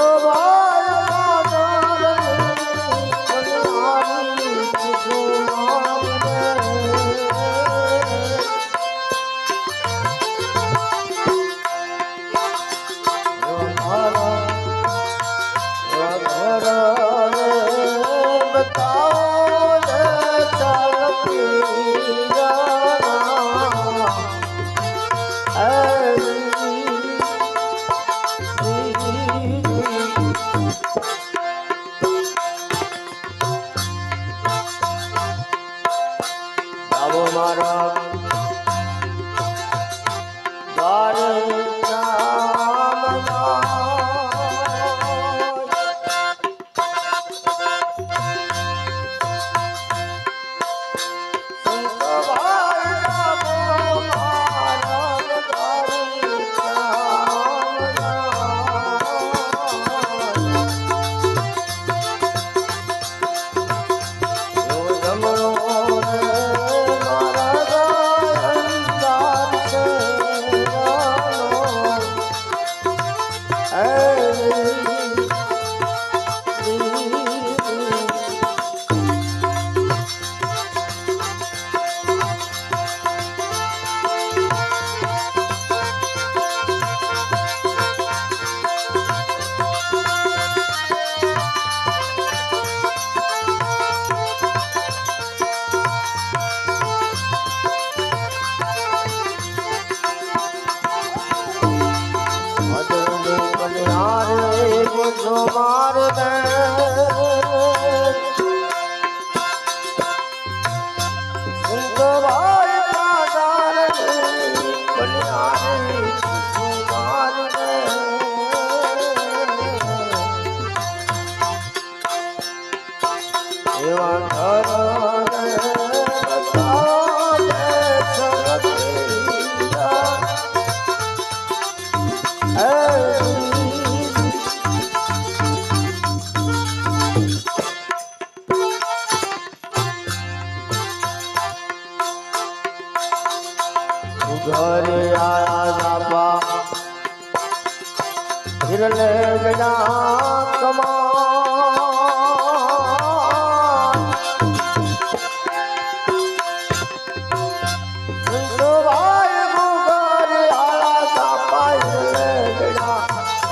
આવો Oh.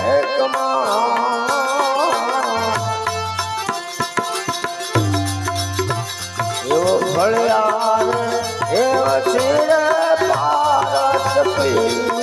હે કમા એવો ભળ્યા એવા શિર 还可以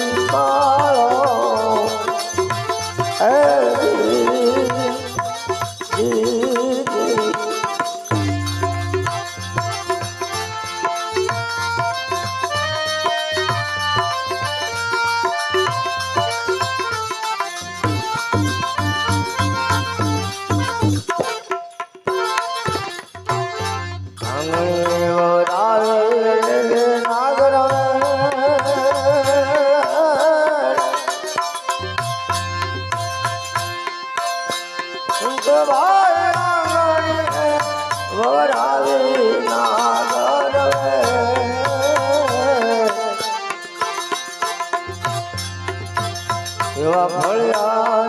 એવા ફળ્યા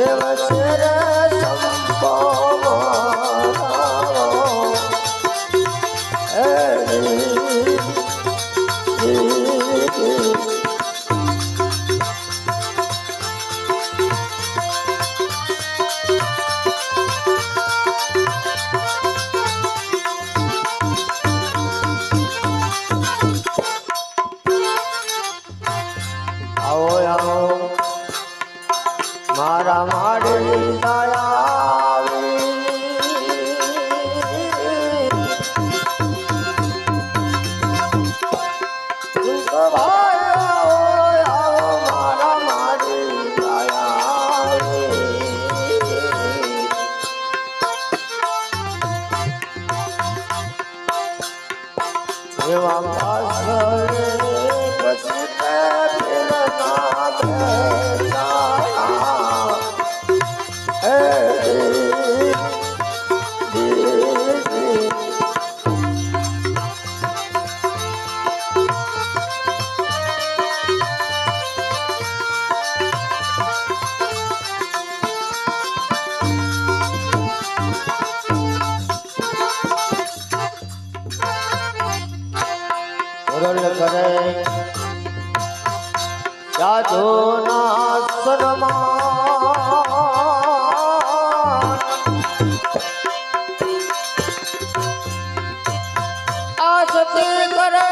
એવા શેર સંપો આવો આવો. મારા માડી દયા સરળ કરે. સાધુના સન્માન આ સતી કરે.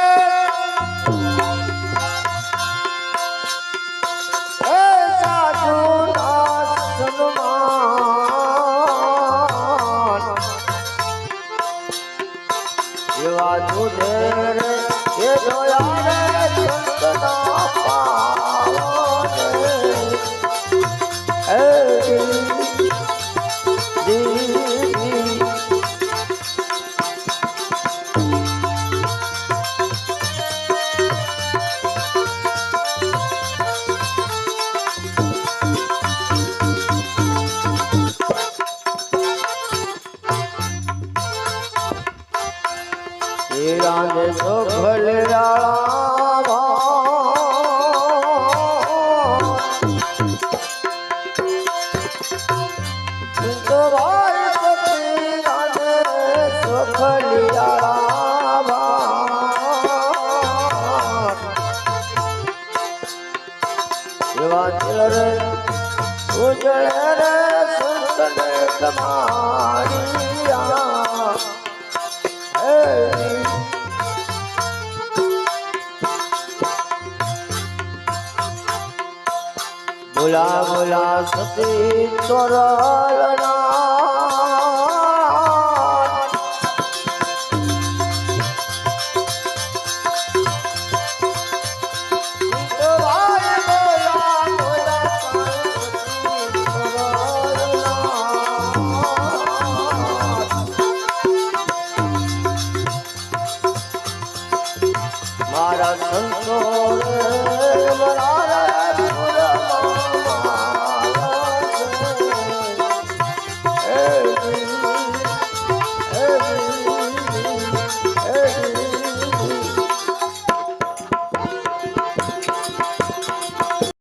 એવા તું રે. એ જોયા રે સંતનો પાવા હીરાને સોખલિયાળા ઉજળે રે સંતને તમારિયા બોલા ભોલા સતી ચોરલના